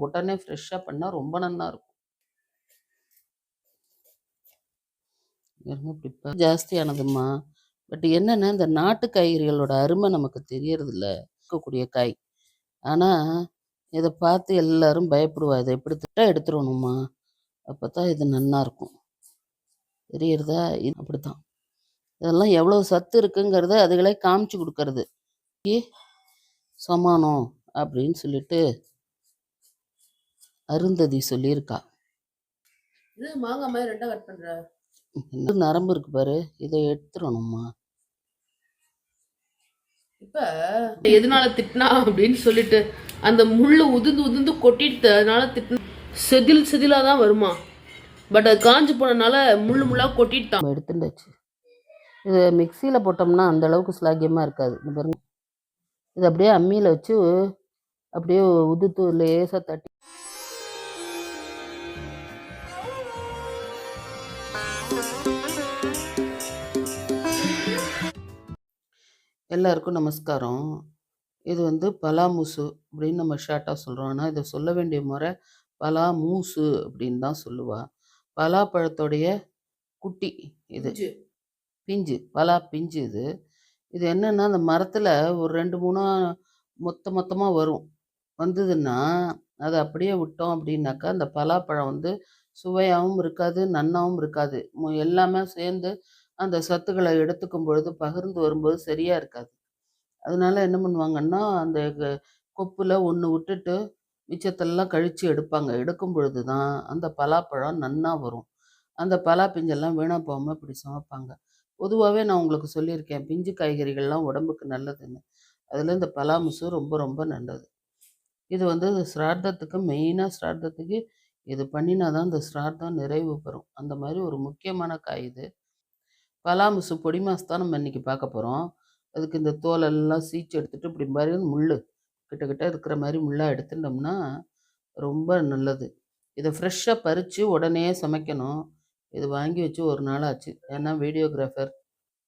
உடனே ஃப்ரெஷ்ஷாக பண்ணால் ரொம்ப நல்லா இருக்கும். இப்படி ஜாஸ்தியானதும்மா பட் என்னென்னா இந்த நாட்டு காய்கறிகளோட அருமை நமக்கு தெரியறதில்ல. இருக்கக்கூடிய காய். ஆனால் இதை பார்த்து எல்லாரும் பயப்படுவா இதை எப்படி திட்டம் எடுத்துடணுமா? அப்போ தான் இது நல்லாயிருக்கும் இருக்கும். தெரியறதா? இது அப்படித்தான். இதெல்லாம் எவ்வளோ சத்து இருக்குங்கிறத அதுகளே காமிச்சு கொடுக்கறது. ஏ சமானம் அப்படின்னு சொல்லிட்டு அருந்ததி சொல்லியிருக்கா. இது மாங்காய் மாதிரி ரெண்டா கட் பண்ற. நரம்பு இருக்கு பாரு இதை எடுத்துடணுமா இப்ப எதனால திட்டினா அப்படின்னு சொல்லிட்டு அந்த முள்ளு உதிர்ந்து உதிர்ந்து கொட்டிட்டு அதனால திட்டினா செதில் செதிலா தான் வருமா? பட் அது காஞ்சு போனனால முள்ளு முள்ளா கொட்டிட்டான். நம்ம எடுத்துட்டாச்சு. இது மிக்சியில் போட்டோம்னா அந்த அளவுக்கு ஸ்லாகியமாக இருக்காது. இந்த பாருங்க. இது அப்படியே அம்மியில் வச்சு அப்படியே உதுத்து லேசாக தட்டி எல்லாருக்கும் நமஸ்காரம். இது வந்து பலாமூசு அப்படின்னு நம்ம ஷார்ட்டாக சொல்கிறோம் ஆனால் இதை சொல்ல வேண்டிய முறை பலாமூசு அப்படின்னு தான் சொல்லுவா. பலாப்பழத்தோடைய குட்டி இது. பிஞ்சு. பலா பிஞ்சு இது. இது என்னன்னா அந்த மரத்தில் ஒரு ரெண்டு மூணா மொத்த மொத்தமாக வரும். வந்ததுன்னா அதை அப்படியே விட்டோம் அப்படின்னாக்கா அந்த பலாப்பழம் வந்து சுவையாகவும் இருக்காது நன்னாவும் இருக்காது. எல்லாமே சேர்ந்து அந்த சத்துக்களை எடுத்துக்கும் பொழுது பகிர்ந்து வரும்போது சரியாக இருக்காது. அதனால என்ன பண்ணுவாங்கன்னா அந்த க- ஒன்று விட்டுட்டு மிச்சத்தெல்லாம் கழித்து எடுப்பாங்க. எடுக்கும் பொழுது தான் அந்த பலாப்பழம் நன்னா வரும். அந்த பலா பிஞ்செல்லாம் வீணாக போகாமல் இப்படி சமைப்பாங்க. பொதுவாகவே நான் உங்களுக்கு சொல்லியிருக்கேன் பிஞ்சு காய்கறிகள்லாம் உடம்புக்கு நல்லதுன்னு. அதில் இந்த பலாமுசு ரொம்ப ரொம்ப நல்லது. இது வந்து சிரார்த்தத்துக்கு மெயினாக சிரார்த்தத்துக்கு இது பண்ணினா தான் இந்த சிரார்த்தம் நிறைவு பெறும். அந்த மாதிரி ஒரு முக்கியமான காய் இது. பலாமுசு பொடி மாசு தான் நம்ம இன்னைக்கு பார்க்க போகிறோம் அதுக்கு இந்த தோலெல்லாம் சீச்சு எடுத்துட்டு இப்படி மாதிரி முள் கிட்ட கிட்ட இருக்கிற மாதிரி முள்ளாக எடுத்துட்டோம்னா ரொம்ப நல்லது. இதை ஃப்ரெஷ்ஷாக பறித்து உடனே சமைக்கணும். இது வாங்கி வச்சு ஒரு நாள் ஆச்சு. ஏன்னா வீடியோகிராஃபர்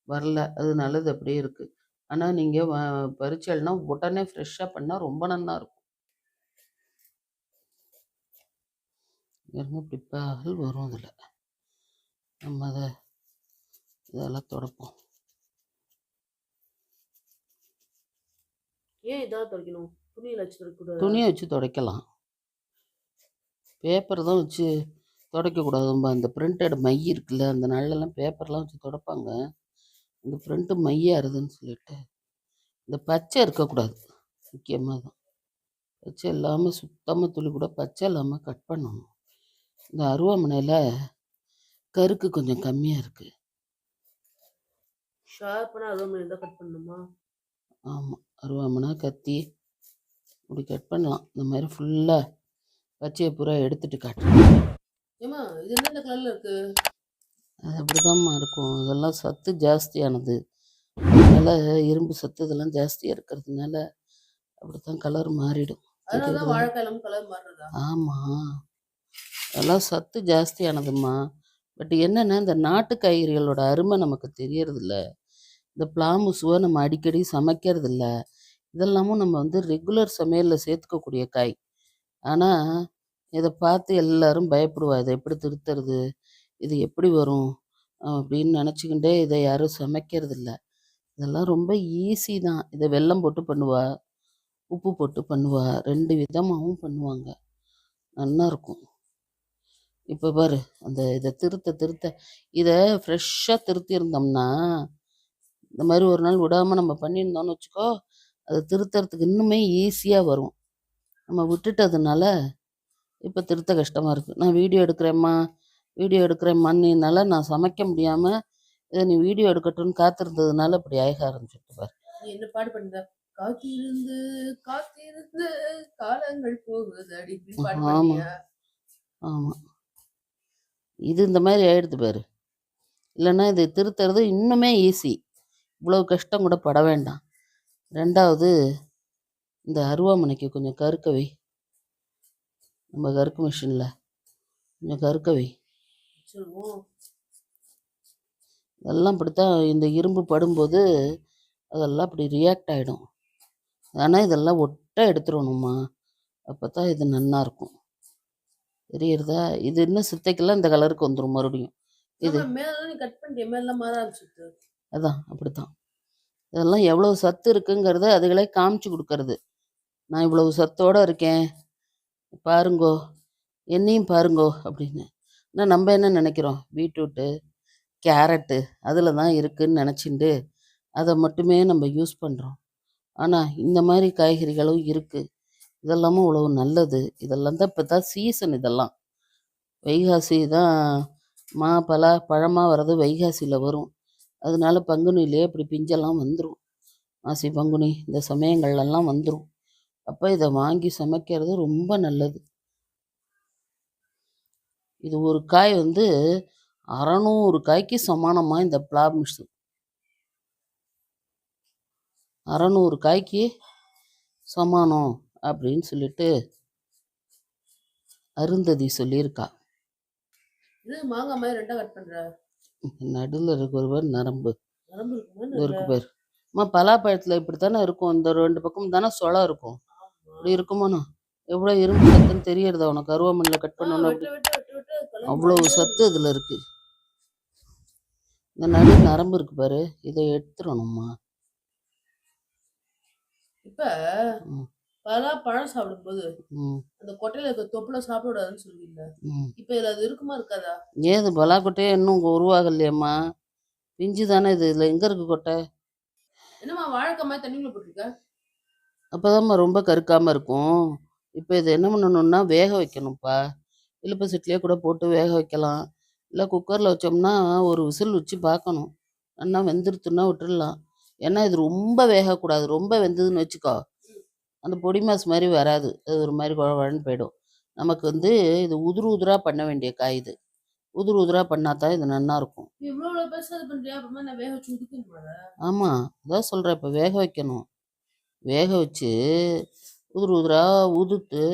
வரல. அது நல்லது அப்படியே இருக்குது ஆனால் நீங்கள் வ பறிச்சல்னா உடனே ஃப்ரெஷ்ஷாக பண்ணால் ரொம்ப நல்லா இருக்கும். இருங்க இப்படி பகல் வரும் அதில். நம்ம அதை இதெல்லாம் தொடப்போம். ஏன் இதாக துடைக்கணும்? துணியில் வச்சுருக்கூடாது துணியை வச்சு துடைக்கலாம். பேப்பர் தான் வச்சு துடைக்கக்கூடாதும்பா. அந்த பிரிண்டட் மை இருக்குல்ல அந்த நாள்லலாம் பேப்பர்லாம் வச்சு துடைப்பாங்க. இந்த பிரிண்ட்டு மையாருதுன்னு சொல்லிட்டு இந்த பச்சை இருக்கக்கூடாது. முக்கியமாக தான். பச்சை இல்லாமல் சுத்தமாக துளி கூட பச்சை இல்லாமல் கட் பண்ணணும். இந்த அருவாமனையில் கருக்கு கொஞ்சம் கம்மியாக இருக்குது ஷார்ப்பான அதே மாதிரி தான் கட் பண்ணணுமா? ஆமாம் அருவாமனை கத்தி இப்படி கட் பண்ணலாம். இந்த மாதிரி ஃபுல்லாக பச்சையை பூரா எடுத்துட்டு காட்டுறேன் ஏமா இது என்னென்ன கலர்ல இருக்கு? அது அப்படிதாம்மா இருக்கும். இதெல்லாம் சத்து ஜாஸ்தியானது. அதனால் இரும்பு சத்து இதெல்லாம் ஜாஸ்தியாக இருக்கிறதுனால மாறிடும். அதனால தான் கலர் மாறுறதா? ஆமாம் அதெல்லாம் சத்து ஜாஸ்தியானதும்மா. பட் என்னன்னா இந்த நாட்டு காய்கறிகளோட அருமை நமக்கு தெரியறதில்ல. இந்த பிளாமுசுவை நம்ம அடிக்கடி சமைக்கிறதில்ல. இதெல்லாமும் நம்ம வந்து ரெகுலர் சமையலில் சேர்த்துக்கக்கூடிய காய். ஆனால் இதை பார்த்து எல்லாரும் பயப்படுவா இதை எப்படி திருத்துறது இது எப்படி வரும் அப்படின்னு நினச்சிக்கிட்டே இதை யாரும் சமைக்கிறதில்ல. இதெல்லாம் ரொம்ப ஈஸி தான். இதை வெல்லம் போட்டு பண்ணுவா உப்பு போட்டு பண்ணுவா ரெண்டு விதமாகவும் பண்ணுவாங்க. நல்லா இருக்கும். இப்போ பாரு அந்த இதை திருத்த திருத்த இதை ஃப்ரெஷ்ஷாக திருத்தியிருந்தோம்னா இந்த மாதிரி ஒரு நாள் விடாமல் நம்ம பண்ணியிருந்தோம்னு வச்சுக்கோ அது திருத்துறதுக்கு இன்னுமே ஈஸியாக வரும். நம்ம விட்டுட்டதுனால இப்போ திருத்த கஷ்டமாக இருக்குது நான் வீடியோ எடுக்கிறேம்மா வீடியோ எடுக்கிறேம்மான்னால நான் சமைக்க முடியாமல் இதை நீ வீடியோ எடுக்கட்டும்னு காத்திருந்ததுனால இப்படி ஆக ஆரம்பிச்சுட்டு பாரு. என்ன பாடு பண்ணுற? காத்திருந்து காத்திருந்து காலங்கள் போகுது அடி இப்படி பாடு ஆமா. பண்ணியா? ஆமாம் இது இந்த மாதிரி ஆயிடுது பாரு. இல்லைன்னா இது திருத்துறது இன்னுமே ஈஸி இவ்வளோ கஷ்டம் கூட பட வேண்டாம். ரெண்டாவது இந்த அருவாமனைக்கு கொஞ்சம் கருக்க வை. நம்ம கருக்கு மிஷினில். கொஞ்சம் கருக்க வை. சொல்லுவோம். இதெல்லாம் இப்படித்தான் இந்த இரும்பு படும்போது அதெல்லாம் அப்படி ரியாக்ட் ஆகிடும் ஆனால் இதெல்லாம் ஒட்டை எடுத்துடணுமா அப்போ தான் இது நன்னா இருக்கும். தெரியுறதா? இது இன்னும் சித்தைக்கெல்லாம் இந்த கலருக்கு வந்துடும் மறுபடியும். இது மேல நீ கட் பண்ணிட்டு மேல மாற ஆரம்பிச்சுட்டு அதான் அப்படித்தான். இதெல்லாம் எவ்வளோ சத்து இருக்குங்கிறத அதுகளே காமிச்சு கொடுக்கறது. நான் இவ்வளவு சத்தோடு இருக்கேன். பாருங்கோ என்னையும் பாருங்கோ அப்படின்னு. ஆனால் நம்ம என்ன நினைக்கிறோம்? பீட்ரூட்டு கேரட்டு அதில் தான் இருக்குதுன்னு நினச்சிண்டு அதை மட்டுமே நம்ம யூஸ் பண்ணுறோம் ஆனால் இந்த மாதிரி காய்கறிகளும் இருக்குது இதெல்லாமும் இவ்வளோ நல்லது. இதெல்லாம் தான் இப்போ தான் சீசன் இதெல்லாம். வைகாசி தான் மா பலா பழமாக வர்றது வைகாசியில் வரும். அதனால பங்குனிலேயே இப்படி பிஞ்செல்லாம் வந்துடும் மாசி பங்குனி இந்த சமயங்கள்லாம் வந்துடும் அப்போ இதை வாங்கி சமைக்கிறது ரொம்ப நல்லது. இது ஒரு காய் வந்து அறநூறு காய்க்கு சமானமாக இந்த பிளாமிஸ் அறநூறு காய்க்கு சமானம் அப்படின்னு சொல்லிட்டு அருந்ததி சொல்லியிருக்கா. இது மாங்காய் மாதிரி ரெண்டாக கட் பண்ணுற நடுவில் இருக்கிறவர் நரம்பு. நரம்பு இருக்கு பேர். அம்மா பலாப்பழத்தில் இப்படி தானே இருக்கும். இந்த ரெண்டு பக்கம் தானே சொலை இருக்கும். இப்படி இருக்குமாண்ணா? எவ்வளோ இரும்பு சத்துன்னு தெரியறதா உனக்கு? அருவாமனையில் கட் கலந்து அவ்வளவு சத்து இதில் இருக்கு. இந்த நடு நரம்பு இருக்கு பாரு. இதை எடுத்துடணும்மா. இப்ப பழம் சாப்பிடும்போது அந்த கொட்டையில இருக்க தொப்புல சாப்பிட கூடாதுன்னு சொல்லுவீங்க இப்ப இதுல அது இருக்குமா இருக்காதா? ஏது பலாக்கொட்டையே இன்னும் உருவாகலையேம்மா? பிஞ்சு தானே இது இதில் எங்கே இருக்கு கொட்டை? என்னம்மா வாழைக்காய் மாதிரி தண்ணிக்குள்ள போட்டிருக்க? அப்போதாம்மா ரொம்ப கருக்காமல் இருக்கும். இப்போ இதை என்ன பண்ணணும்னா வேக வைக்கணும்ப்பா. இழுப்பு சட்டிலே கூட போட்டு வேக வைக்கலாம். இல்லை குக்கரில் வச்சோம்னா ஒரு விசில் வச்சு பார்க்கணும் நல்லா வெந்துருத்துன்னா விட்டுடலாம் ஏன்னா இது ரொம்ப வேகக்கூடாது. ரொம்ப வெந்ததுன்னு வச்சுக்கோ. அந்த பொடி மாஸ் மாதிரி வராது. அது ஒரு மாதிரி குழ குழன்னு போயிடும். நமக்கு வந்து இது உதிரு உதிராக பண்ண வேண்டிய காய் இது. உதிரு உதிராக பண்ணால் தான் இது நல்லா இருக்கும். ஆமாம் அதான் சொல்கிறேன் இப்போ வேக வைக்கணும். வேக வச்சு உதிரு உதிரா உதுத்து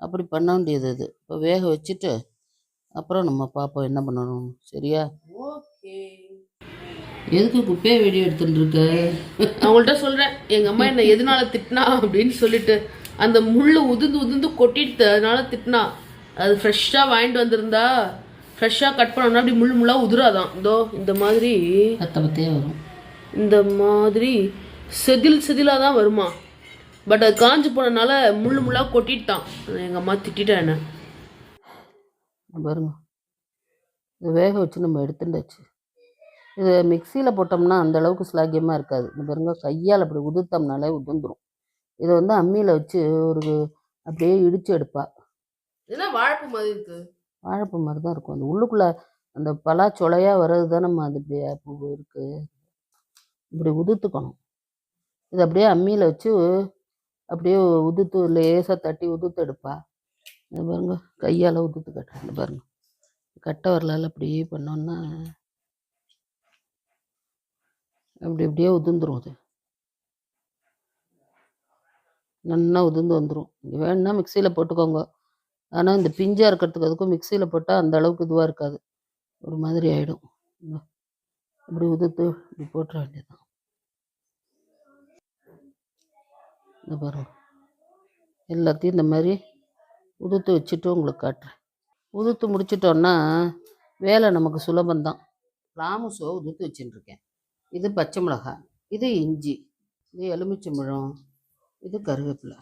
அப்படி பண்ண வேண்டியது இது. இப்போ வேக வச்சுட்டு அப்புறம் நம்ம பார்ப்போம் என்ன பண்ணணும். சரியா? ஓகே. எதுக்கு குப்பையை வீடியோ எடுத்துட்டு இருக்க? நான் உங்கள்கிட்ட சொல்றேன். எங்க அம்மா என்ன எதனால திட்டினா அப்படின்னு சொல்லிட்டு அந்த முள்ளு உதிர்ந்து உதிர்ந்து கொட்டிடுது அதனால திட்டினா. அது ஃப்ரெஷ்ஷாக வாங்கிட்டு வந்திருந்தா ஃப்ரெஷ்ஷாக கட் பண்ணோம்னா அப்படி முள்ளு முள்ளா உதிராதான். இதோ இந்த மாதிரி பத்த பத்தே வரும். இந்த மாதிரி செதில் செதிலாக தான் வருமா? பட் அது காஞ்சு போனனால முள்ளு முள்ளா கொட்டிட்டான். எங்கள் அம்மா திட்டிட்டா என்ன? பாருங்க. வேக வச்சு நம்ம எடுத்துட்டாச்சு. இது மிக்சியில் போட்டோம்னா அந்த அளவுக்கு ஸ்லாகியமாக இருக்காது. இந்த பாருங்க கையால் அப்படி உதுத்தோம்னாலே உதிர்ந்துரும். இதை வந்து அம்மியில் வச்சு ஒரு அப்படியே இடித்து எடுப்பா. இதெல்லாம் வாழைப்பு மாதிரி இருக்கு? வாழைப்பூ மாதிரி தான் இருக்கும். அந்த உள்ளுக்குள்ளே அந்த பலா சொலையாக வர்றது தானேம்மா அது இப்படியே பூ இருக்குது இப்படி உதுத்துக்கணும் இது அப்படியே அம்மியில் வச்சு அப்படியே உதுத்து லேசாக தட்டி உதுத்து எடுப்பா. இந்த பாருங்க கையால் உதுத்து இந்த பாருங்க. கட்டை வரலால் அப்படியே பண்ணோன்னா அப்படி இப்படியே உதிர்ந்துரும் அது. நல்லா உதிர்ந்து வந்துடும் நீங்கள் வேணும்னா மிக்சியில் போட்டுக்கோங்க. ஆனால் இந்த பிஞ்சாக இருக்கிறதுக்கு அதுக்கும் மிக்சியில் போட்டால் அந்த அளவுக்கு இதுவாக இருக்காது. ஒரு மாதிரி ஆகிடும் அப்படி உதிர்த்து இப்படி போட்டுற வேண்டியதுதான். இந்த பாருங்க. எல்லாத்தையும் இந்த மாதிரி உதுத்து வச்சுட்டு உங்களுக்கு காட்டுறேன். உதுத்து முடிச்சிட்டோன்னா வேலை நமக்கு சுலபந்தான் ராமுசோ உதுத்து வச்சுட்டுருக்கேன். இது பச்சை மிளகாய் இது இஞ்சி இது எலுமிச்சம்பழம் இது கருவேப்பிலை.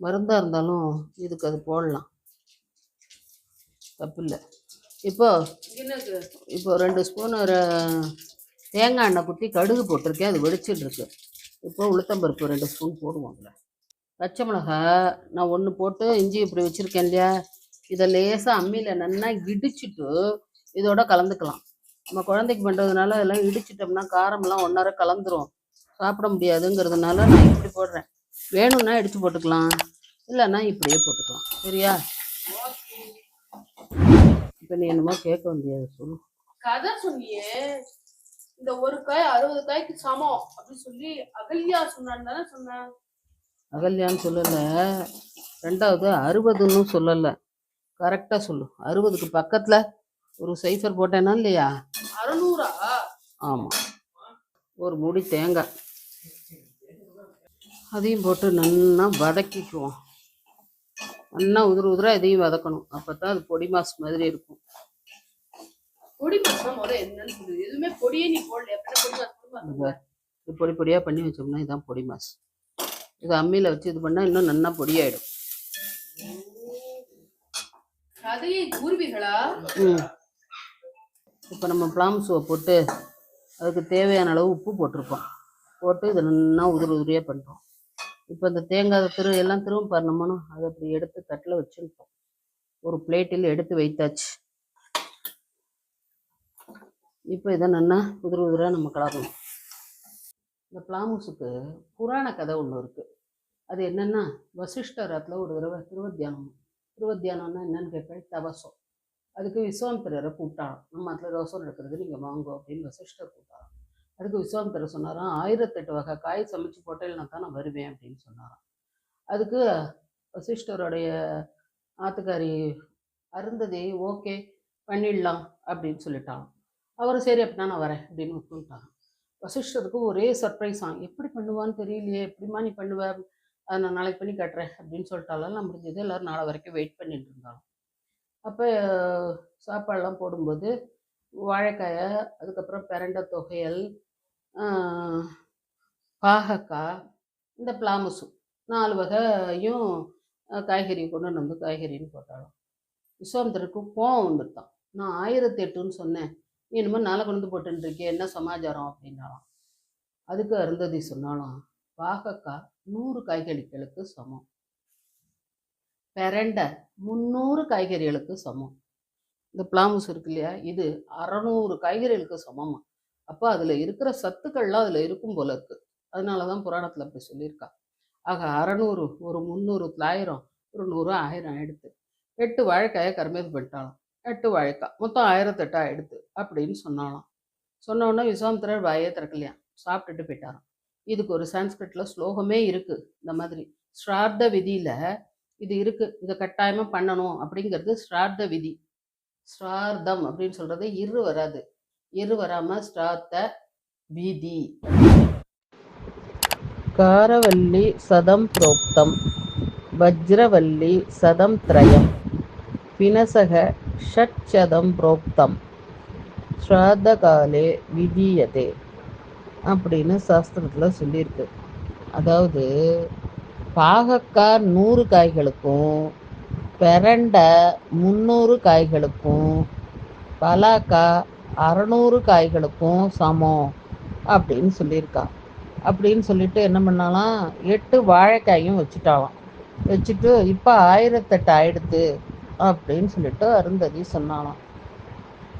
மருந்தாக இருந்தாலும் இதுக்கு அது போடலாம். தப்பில்லை. இப்போ இப்போ ரெண்டு ஸ்பூன் தேங்காய் எண்ணெய் குத்தி கடுகு போட்டிருக்கேன். அது வெடிச்சிட்டு இருக்கு இப்போ உளுத்தம்பருப்பு ரெண்டு ஸ்பூன் போடுவாங்கள பச்சை மிளகாய் நான் ஒன்று போட்டு இஞ்சி இப்படி வச்சுருக்கேன் இல்லையா? இதை லேசாக அம்மியில் நல்லா இடிச்சிட்டு இதோட கலந்துக்கலாம். நம்ம குழந்தைக்கு பண்ணுறதுனால அதெல்லாம் இடிச்சிட்டோம்னா காரமெல்லாம் ஒன்றரை கலந்துரும். சாப்பிட முடியாதுங்கிறதுனால நான் இப்படி போடுறேன். வேணும்னா இடித்து போட்டுக்கலாம். இல்லைன்னா இப்படியே போட்டுக்கலாம். சரியா? இப்போ நீ என்னமோ கேட்க வேண்டியது சொல்லு. கதை சொன்னியே. இந்த ஒரு காய் அறுபது காய்க்கு சமம் அப்படின்னு சொல்லி அகல்யா சொன்னான்னு தானே சொன்னேன். அகல்யான்னு சொல்லலை. ரெண்டாவது அறுபதுன்னு சொல்லலை. கரெக்டாக சொல்லு. அறுபதுக்கு பக்கத்தில் ஒரு சைஃபர் போட்டேனா இல்லையா? அறநூறா? ஆமாம் ஒரு மூடி தேங்காய். அதையும் போட்டு நல்லா வதக்கிக்குவோம். நல்லா உதிர உதிர இதையும் வதக்கணும். அப்போ தான் அது பொடி மாஸ் மாதிரி இருக்கும். பொடி மாசம் என்னன்னு சொல்லுது எதுவுமே பொடியே நீ போடல இது பொடி பொடியாக பண்ணி வச்சோம்னா இதான் பொடி மாஸ். இது அம்மியில் வச்சு இது பண்ணால் இன்னும் நல்லா பொடியாயிடும். அதையே கூறுவீங்களா ம். இப்போ நம்ம பிளாம்ஸுவை போட்டு அதுக்கு தேவையான அளவு உப்பு போட்டிருப்போம். போட்டு இதை நல்லா உதிரி உதிரியாக பண்ணுறோம் இப்போ இந்த தேங்காய் திரு எல்லாம் திரும்ப பண்ணணுமோ அதை அப்படி எடுத்து தட்டில் வச்சுருப்போம். ஒரு பிளேட்டில் எடுத்து வைத்தாச்சு. இப்போ இதை நல்லா உதிரி உதிராக நம்ம கலரணும். இந்த பிளாமுஸுக்கு புராண கதை ஒன்று இருக்குது அது என்னென்னா வசிஷ்டரத்தில் ஒரு தடவை திருவத்தியானம். திருவத்தியானம்னா என்னன்னு கேட்பேன் தவசம் அதுக்கு விஸ்வாமித்திரரை கூப்பிட்டாராம். நம்ம அதில் ரோசம் நடக்கிறது நீங்கள் வாங்கோ அப்படின்னு வசிஷ்டர் கூப்பிட்டாராம். அதுக்கு விஸ்வாமித்திரர் சொன்னாராம் ஆயிரத்தெட்டு வகை காய் சமைச்சு போட்டேன்னா தான் நான் வருவேன் அப்படின்னு சொன்னாராம். அதுக்கு வசிஷ்டருடைய ஆத்துக்காரி அருந்ததி ஓகே பண்ணிடலாம் அப்படின்னு சொல்லிட்டாங்க அவர் சரி அப்படின்னா நான் வரேன் அப்படின்னு ஒத்துக்கிட்டாராம் வசிஷ்டருக்கு ஒரே சர்ப்ரைஸ் ஆகும் எப்படி பண்ணுவான்னு தெரியலையே எப்படிம்மா நீ பண்ணுவ? அதை நான் நாளைக்கு பண்ணி கட்டுறேன் அப்படின்னு சொல்லிட்டாலும் நான் முடிஞ்சது எல்லோரும் நாளை வரைக்கும் வெயிட் பண்ணிட்டு இருந்தாலும் அப்போ சாப்பாடெல்லாம் போடும்போது வாழைக்காயை அதுக்கப்புறம் பிரண்டை தொகையல் பாகக்காய் இந்த பிளாமுசு நாலு வகையும் காய்கறி கொண்டு வந்து காய்கறின்னு போட்டாலும். விஸ்வாமித்திரருக்கு கோவம் வந்துட்டான் நான் ஆயிரத்தி எட்டுன்னு சொன்னேன். நீ என்னமோ நாளை கொண்டு வந்து என்ன சமாச்சாரம் அப்படின்னாலாம். அதுக்கு அருந்ததி சொன்னாலும் பாகக்காய் நூறு காய்கறிகளுக்கு சமம். பெரண்டை முந்நூறு காய்கறிகளுக்கு சமம். இந்த பிளாமுஸ் இருக்கு இல்லையா? இது அறநூறு காய்கறிகளுக்கு சமமா? அப்போ அதில் இருக்கிற சத்துக்கள்லாம் அதில் இருக்கும் போல இருக்கு. அதனால தான் புராணத்தில் அப்படி சொல்லியிருக்கா. ஆக அறநூறு ஒரு முந்நூறு தொள்ளாயிரம் ஒரு நூறு ஆயிரம் எடுத்து எட்டு வாழைக்காயை கருமேது பண்ணிட்டாலும் எட்டு வாழைக்காய் மொத்தம் ஆயிரத்தெட்டு எடுத்து அப்படின்னு சொன்னாலாம் சொன்னோடனே விஸ்வாமித்திரர் வாயே திறக்கலையா? சாப்பிட்டுட்டு போயிட்டாராம். இதுக்கு ஒரு சான்ஸ்கிரிட்டில் ஸ்லோகமே இருக்கு. இந்த மாதிரி ஸ்ரார்த்த விதியில இது இருக்கு. இதை கட்டாயமா பண்ணணும் அப்படிங்கிறது ஸ்ரார்த்த விதி. ஸ்ரார்த்தம் அப்படின்னு சொல்றது இரு வராது. இரு வராம ஸ்ரார்த்த விதி. காரவல்லி சதம் புரோக்தம். வஜ்ரவல்லி சதம் திரயம். பினசக ஷட்சதம் புரோக்தம். ஸ்ராத்தகாலே விதீயதே அப்படின்னு சாஸ்திரத்தில் சொல்லியிருக்கு. அதாவது பாகக்காய் நூறு காய்களுக்கும் பிரண்டை முந்நூறு காய்களுக்கும் பலாக்காய் அறநூறு காய்களுக்கும் சமம் அப்படின்னு சொல்லியிருக்கா அப்படின்னு சொல்லிட்டு என்ன பண்ணாலாம்? எட்டு வாழைக்காயும் வச்சுட்டாலாம். வச்சுட்டு இப்போ ஆயிரத்தெட்டு ஆயிடுத்து அப்படின்னு சொல்லிட்டு அருந்ததி சொன்னாலாம்.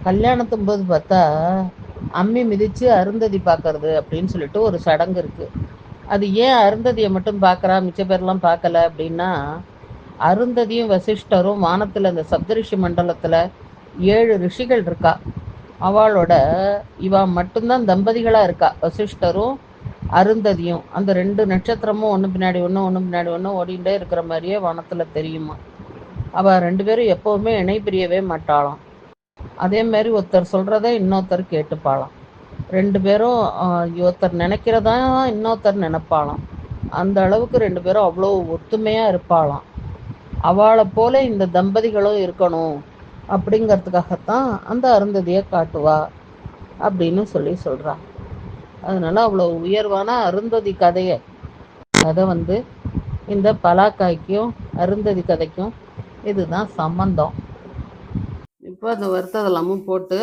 கல்யாணத்தும் போது பார்த்தா அம்மி மிதித்து அருந்ததி பார்க்கறது அப்படின்னு சொல்லிட்டு ஒரு சடங்கு இருக்குது அது ஏன் அருந்ததியை மட்டும் பார்க்கறா? மிச்ச பேர்லாம் பார்க்கல அப்படின்னா அருந்ததியும் வசிஷ்டரும் வானத்தில் இந்த சப்தரிஷி மண்டலத்தில் ஏழு ரிஷிகள் இருக்கா? அவளோட இவா மட்டும்தான் தம்பதிகளாக இருக்கா? வசிஷ்டரும் அருந்ததியும். அந்த ரெண்டு நட்சத்திரமும் ஒன்று பின்னாடி ஒன்று ஒன்று பின்னாடி ஒன்று ஓடிண்டே இருக்கிற மாதிரியே வானத்தில் தெரியுமா? அவள் ரெண்டு பேரும் எப்போவுமே இணை பிரியவே மாட்டாளாம். அதே மாதிரி ஒருத்தர் சொல்கிறத இன்னொருத்தர் கேட்டுப்பாளாம். ரெண்டு பேரும் ஒருத்தர் நினைக்கிறதா இன்னொருத்தர் நினைப்பாளாம். அந்த அளவுக்கு ரெண்டு பேரும் அவ்வளோ ஒத்துமையாக இருப்பாளாம். அவளை போல இந்த தம்பதிகளும் இருக்கணும் அப்படிங்கிறதுக்காகத்தான் அந்த அருந்ததியை காட்டுவா அப்படின்னு சொல்லி சொல்கிறான் அதனால அவ்வளோ உயர்வான அருந்ததி கதையை கதை வந்து இந்த பலாக்காய்க்கும் அருந்ததி கதைக்கும் இதுதான் சம்பந்தம். இப்போ அந்த வறுத்ததெல்லாமும் போட்டு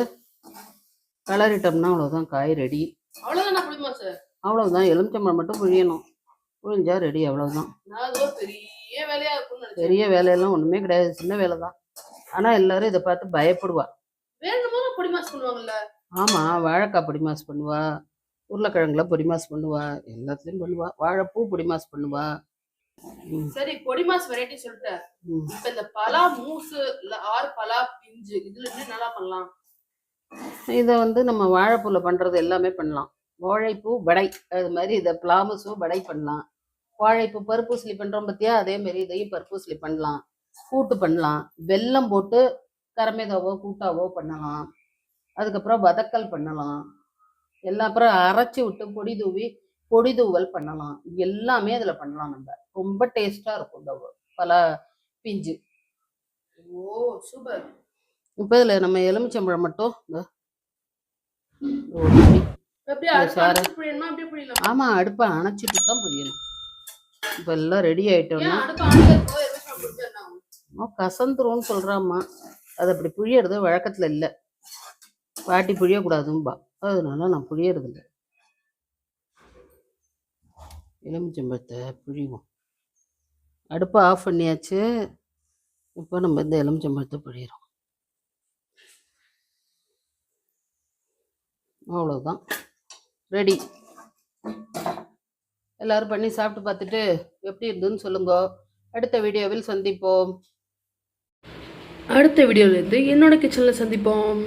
கிளறிட்டோம்னா அவ்வளோதான் காய் ரெடி அவ்வளவுதான் பொடி மாசம் அவ்வளவுதான் எலுமிச்சம்பழம் மட்டும் புழியணும். புழிஞ்சா ரெடி ஏதோ பெரிய வேலையெல்லாம் ஒண்ணுமே கிடையாது சின்ன வேலை தான் ஆனா எல்லாரும் இதை பார்த்து பயப்படுவா. வேணுமோ பொடி மாசம் பண்ணுவாங்கல்ல? ஆமா வாழைக்காய் பொடி மாஸ் பண்ணுவா உருளைக்கிழங்குல பொடி மாஸ் பண்ணுவா எல்லாத்துலயும் பண்ணுவா வாழைப்பூ பொடி மாஸ் பண்ணுவா. சரி பொடி மாஸ் வெரைட்டி சொல்லிட்டேன். இப்ப இந்த பலா மூசு இல்ல ஆறு பலா பிஞ்சு இதுல இருந்து நல்லா பண்ணலாம்? இதை வந்து நம்ம வாழைப்பூவில் பண்றது எல்லாமே பண்ணலாம். வாழைப்பூ வடை அது மாதிரி இதை பிளாமஸும் வடை பண்ணலாம். வாழைப்பூ பருப்பூசலி பண்றோம் பார்த்தியா அதே மாதிரி இதையும் பருப்பூசலி பண்ணலாம். கூட்டு பண்ணலாம். வெல்லம் போட்டு கரமேதாவோ கூட்டாவோ பண்ணலாம். அதுக்கப்புறம் வதக்கல் பண்ணலாம். எல்லா அப்புறம் அரைச்சி விட்டு பொடி தூவி பொடி தூவல் பண்ணலாம். எல்லாமே அதில் பண்ணலாம் நம்ம. ரொம்ப டேஸ்ட்டாக இருக்கும் இந்த பல பிஞ்சு. Oh super. இப்போ இதில் நம்ம எலுமிச்சம்பழம் மட்டும். இந்த ஆமாம் அடுப்பை அணைச்சிட்டு தான் புரியணும் இப்போ எல்லாம் ரெடி? அம்மா கசந்துரும்னு சொல்கிறாம்மா அது அப்படி புழியறது வழக்கத்தில் இல்லை. பாட்டி புழியக்கூடாதும்பா. அதனால நான் புழியறது இல்லை எலுமிச்சம்பழத்தை புழிவோம். அடுப்பை ஆஃப் பண்ணியாச்சு. இப்போ நம்ம இந்த எலுமிச்சம்பழத்தை புழியிறோம். அவ்வளோதான் ரெடி எல்லோரும் பண்ணி சாப்பிட்டு பார்த்துட்டு எப்படி இருந்துன்னு சொல்லுங்க. அடுத்த வீடியோவில் சந்திப்போம். அடுத்த வீடியோவிலேருந்து இருந்து என்னோட கிச்சனில் சந்திப்போம்.